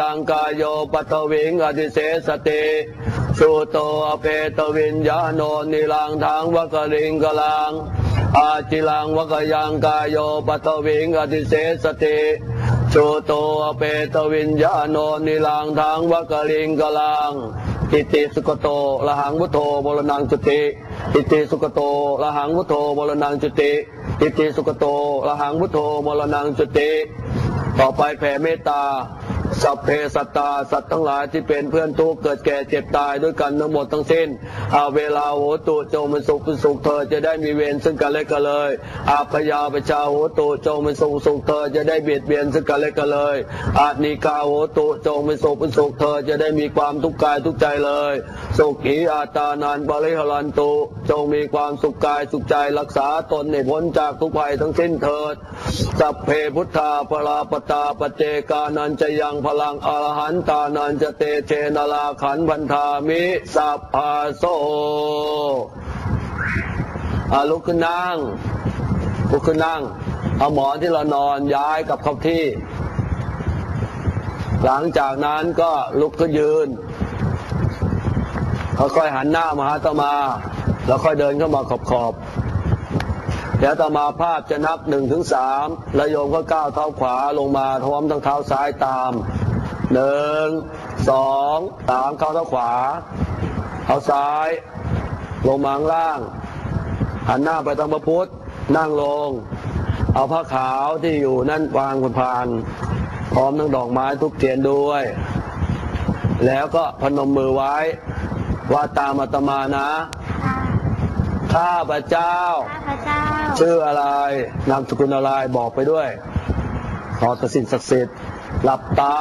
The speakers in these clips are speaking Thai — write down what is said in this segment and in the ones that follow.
ยังกายโยปัตวิงอติเสสติสุโตอเปตวิญญาโนนิลังทางวกลิงกลัง อาจิลังวกยังกายโยปัตวิงอติเสสติสุโตอเปตวิญญาโนนิลังทางวกลิงกลังอิติสุกโตละหังพุโธบรนังจุติอิติสุกโตละหังพุโธบรนังจุติอิติสุกโตละหังพุโธบรนังจุติต่อไปแผ่เมตตา สัพเพสัตตาสัตว์ทั้งหลายที่เป็นเพื่อนทุกข์เกิดแก่เจ็บตายด้วยกันทั้งหมดทั้งสิ้นอาเวลาโหตุจงมันสุขเป็นสุขเธอจะได้มีเวรซึ่งกันและกันเลยอาพยาปชาโหตุจงเป็นสุขสุขเธอจะได้เบียดเบียนซึ่งกันและกันเลยอาณิกาโหตุจงมันสุขเป็นสุขเธอจะได้มีความทุกข์กายทุกใจเลย สุขีอาตานันบริหรันตุจงมีความสุขกายสุขใจรักษาตนให้พ้นจากทุกภัยทั้งสิ้นเถิด สัพเพพุทธาปราปตาปเจกานันจะยังพลังอรหันตานันจะเตเชนลาขันพันธามิสัพพาโซอาลุกขึ้นนั่งลุกขึ้นนั่ง เอาหมอนที่เรานอนย้ายกับเข้าที่ หลังจากนั้นก็ลุกขึ้นยืน เขาค่อยหันหน้ามาหาตมา แล้วค่อยเดินเข้ามาขอบขอบๆเดี๋ยวตมาภาพจะนับหนึ่งถึงสามแล้วโยมก็ก้าวเท้าขวาลงมาพร้อมทั้งเท้าซ้ายตามหนึ่งสองสามเข้าวเท้าขวาเท้าซ้าย ลงมาข้างล่าง หันหน้าไปทางพระพุทธนั่งลง เอาผ้าขาวที่อยู่นั่นวางบนพาน พร้อมทั้งดอกไม้ทุกเทียนด้วย แล้วก็พนมมือไว้ ว่าตามอาตมานะ ข้าพระเจ้าข้าพเจ้า ชื่ออะไร นามสกุลอะไรบอกไปด้วย ขอตัดสินศักดิ์สิทธิ์หลับตา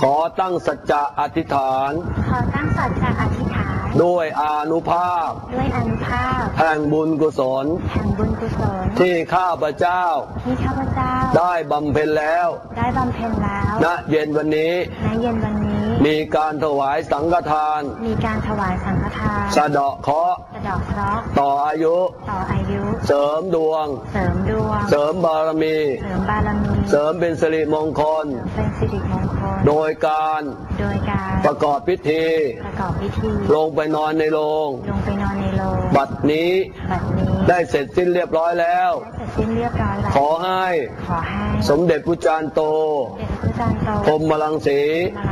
ขอตั้งสัจจะอธิษฐาน ขอตั้งสัจจะอธิษฐาน ด้วยอานุภาพ ด้วยอนุภาพ แห่งบุญกุศล แห่งบุญกุศล ที่ข้าพระเจ้า ที่ข้าพเจ้า ได้บำเพ็ญแล้ว ได้บำเพ็ญแล้ว ณ เย็นวันนี้ในเย็นวันนี้ มีการถวายสังฆทาน มีการถวายสังฆทานสะเดาะเคราะห์สะเดอกเคราะห์ต่ออายุ ต่ออายุ เสริมดวง เสริมดวง เสริมบารมี เสริมบารมี เสริมเป็นสิริมงคล เป็นสิริมงคล โดยการ โดยการ ประกอบพิธี ประกอบพิธี ลงไปนอนในโรง ลงไปนอนในโรง บัดนี้ บัดนี้ ได้เสร็จสิ้นเรียบร้อยแล้วได้เสร็จสิ้นเรียบร้อยแล้ว ขอให้ ขอให้ สมเด็จพระจารย์โตเด็จพระจันทร์โตพรหมลังสีมาล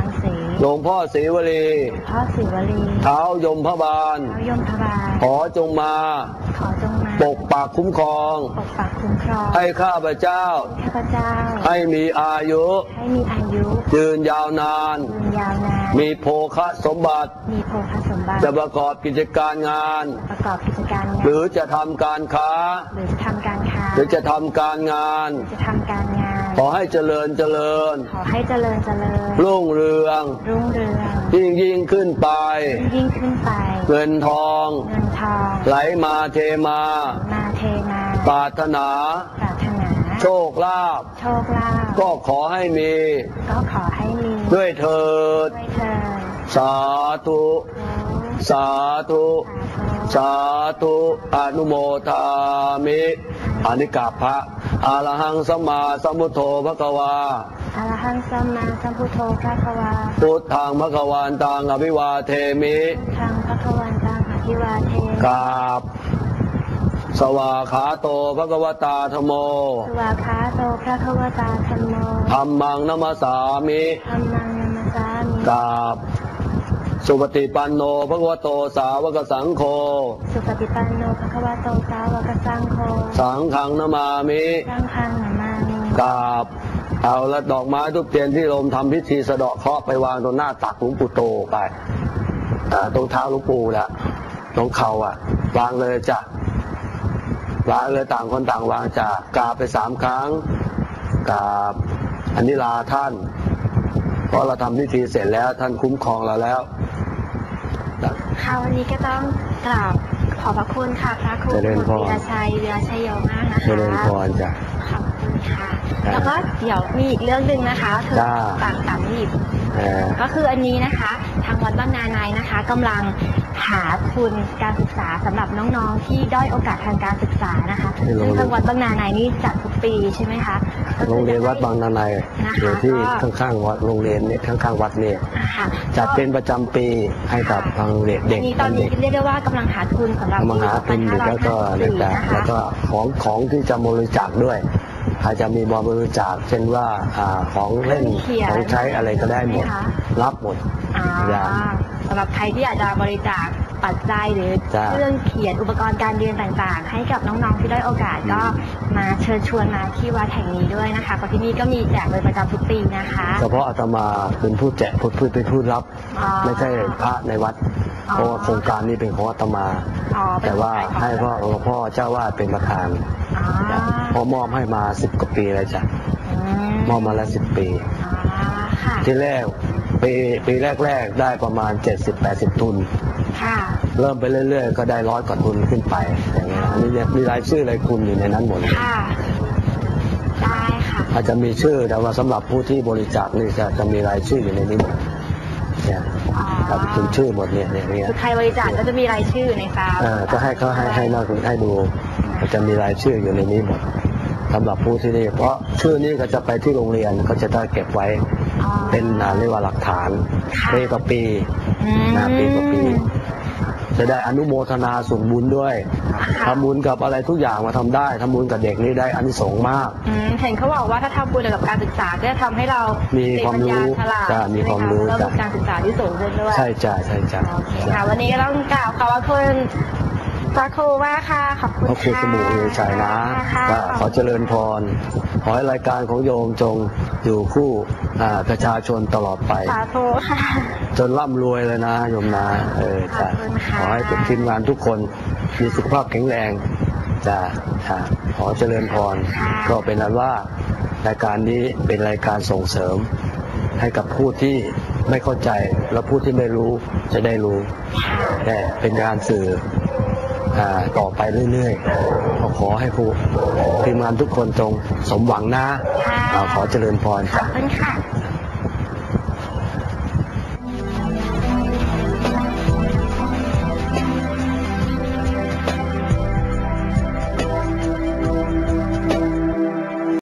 ังสี หลวงพ่อศรีวลีพ่อศิวลีเท้ายมพระบาลเท้ายมพบาลขอจงมา ขอจงมาปกปักคุ้มครอง ปกปักคุ้มครองให้ข้าพเจ้า ข้าพเจ้า ให้มีอายุ ให้มีอายุยืนยาวนาน ยืนยาวนาน มีโภคะสมบัติ มีโภคสมบัติ จะประกอบกิจการงาน ประกอบกิจการงาน หรือจะทำการค้า หรือจะทำการค้า หรือจะทำการงาน จะทำการงาน ขอให้เจริญเจริญ ขอให้เจริญเจริญ รุ่งเรือง รุ่งเรือง ยิ่งยิ่งขึ้นไป ยิ่งขึ้นไป เงินทอง เงินทอง ไหลมาเทมา มาเทมา ปรารถนา ปรารถนา โชคลาภ โชคลาภ ก็ขอให้มี ก็ขอให้มี ด้วยเถิด ด้วยเถิด สาธุ สาธุ สาธุ อนุโมทามิอานิกาพระ อาระหังสัมมาสัมพุทโธพระกวาอรหังสัมมาสัมพุทโธพระควา พุทธังพระกวานตังอภิวาเทมิทางพระควันตังอภิวาเทกราบสวาขาโตพระกวตาธโม สวาคาโตพระควตาธรรมโมธรรมังนมัสสามิธรรมังนัมสสามิกราบ สุปฏิปันโนพระกวโตสาวกสังโฆ สุปฏิปันโนภะคะวะโตสาวกสังโฆ สังฆังนามามิสังฆังนามามิกราบเอาละดอกไม้ทุกเทียนที่โรมทำพิธีสะเดาะเคราะห์ไปวางตรงหน้าตักหลวงปู่โตไปอ่าตรงเท้าหลวงปู่แหละตรงเขาอะ วางเลยจ้ะวางเลยต่างคนต่างวางจ้ะกราบไปสามครั้งกราบอันนี้ลาท่าน เพราะเราทำพิธีเสร็จแล้วท่านคุ้มครองเราแล้ว ค่ะวันนี้ก็ต้องกราบขอบพระคุณค่ะพระครูเจริญพร วีรชัยวีรชัยโยมากนะคะเจริญพรจ้ะ ขอบคุณค่ะครับแล้วก็เดี๋ยวมีอีกเรื่องหนึ่งนะคะคือจ้าต่างต่างหยิบ เอ่อก็คืออันนี้นะคะ ทางวัดบางนาในนะคะกำลังหาทุนการศึกษาสำหรับน้องๆ ที่ด้อยโอกาสทางการศึกษานะคะให้เราซึ่งทางวัดบางนาในนี่จัดทุกปีใช่ไหมคะ โรงเรียนวัดบางนาในอยู่ที่ข้างๆวัดโรงเรียนเนี่ยข้างๆวัดเนี่ยค่ะจัดเป็นประจำปีให้กับทางเด็กเด็กนี่ตอนนี้เด็กเรียกได้ว่ากำลังหาทุนสำหรับมหาทุนอยู่แล้วก็เด็ก2554แต่นะคะแล้วก็ของของที่จะบริจาคด้วยอาจจะมีบริจาคเช่นว่าอ่าของเล่นของใช้อะไรก็ได้หมด รับหมด อ่าอย่างสำหรับใครที่อยากจะบริจาค ปัจจัยหรือจ้ะ เครื่องเขียนอุปกรณ์การเรียนต่างๆ ให้กับน้องๆที่ได้อยโอกาสก็มาเชิญชวนมาที่วัดแห่งนี้ด้วยนะคะเพราะที่นี่ก็มีแจกเป็นประจำทุกปีนะคะเฉพาะอาตมาเป็นผู้แจกผู้ผู้เป็นผู้รับ อ๋อ ไม่ใช่พระในวัด อ๋อ เพราะว่าโครงการนี้เป็นของอาตมา อ๋อเป็นแต่ว่าของให้พ่อหลวงพ่อเจ้าวาดเป็นประธานอ๋อพอมอบให้มาสิบกว่าปีเลยจ้ะอืมอบมาแล้วสิบปี อ๋อค่ะ ที่แรก ปีปีแรก ๆ ได้ประมาณ 70-80 ทุน ค่ะ เริ่มไปเรื่อย ๆ ก็ได้ร้อยกว่าทุนขึ้นไปอย่างเงี้ยอันนี้เนี่ยมีรายชื่อรายคุณอยู่ในนั้นหมด ค่ะ ได้ค่ะ อาจจะมีชื่อแต่ว่าสำหรับผู้ที่บริจาคนี่จะจะมีรายชื่ออยู่ในนี้หมดเนี่ยอ๋อ ครับเป็นชื่อหมดเนี่ยเนี่ยเนี่ยคือใครบริจาคก็จะมีรายชื่อในซาวเออก็ให้เขาให้ให้นักให้ดูมันจะมีรายชื่ออยู่ในนี้หมดสำหรับผู้ที่นี่ เพราะชื่อนี้ก็จะไปที่โรงเรียนก็จะได้เก็บไว้อ๋อ เป็นอ่าเรียกว่าหลักฐานค่ะปีต่อปีอืมนะปีต่อปี จะได้อนุโมทนาส่วนบุญด้วยค่ะทำบุญกับอะไรทุกอย่างมาทำได้ทำบุญกับเด็กนี่ได้อานิสงส์มากอืมเห็นเขาบอกว่าถ้าทำบุญเกี่ยวกับการศึกษาก็จะทำให้เรา มีมีความรู้ฉลาดจ้ะมีความรู้แล้วจ้ะมีการศึกษาที่สูงขึ้นด้วยใช่จ้ะใช่จ้ะโอเคค่ะวันนี้ก็ต้องกล่าวขอบพระคุณ พระครูมากค่ะขอบคุณพระครูสมุทรเอชัยนะค่ะก็ขอเจริญพร ขอให้รายการของโยมจงอยู่คู่อ่าประชาชนตลอดไป สาธุค่ะ จนร่ำรวยเลยนะโยมนะเออจ้ะขอบคุณค่ะขอให้ทีมงานทุกคนมีสุขภาพแข็งแรงจ้ะจ้ะขอเจริญพร ก็เป็นนั้นว่ารายการนี้เป็นรายการส่งเสริม ให้กับผู้ที่ไม่เข้าใจและผู้ที่ไม่รู้จะได้รู้ แต่เป็นการสื่ออ่า ต่อไปเรื่อยๆก็ขอให้ผู้ทีมงานทุกคนจงสมหวังนะค่ะอ่าขอเจริญพรขอบคุณค่ะ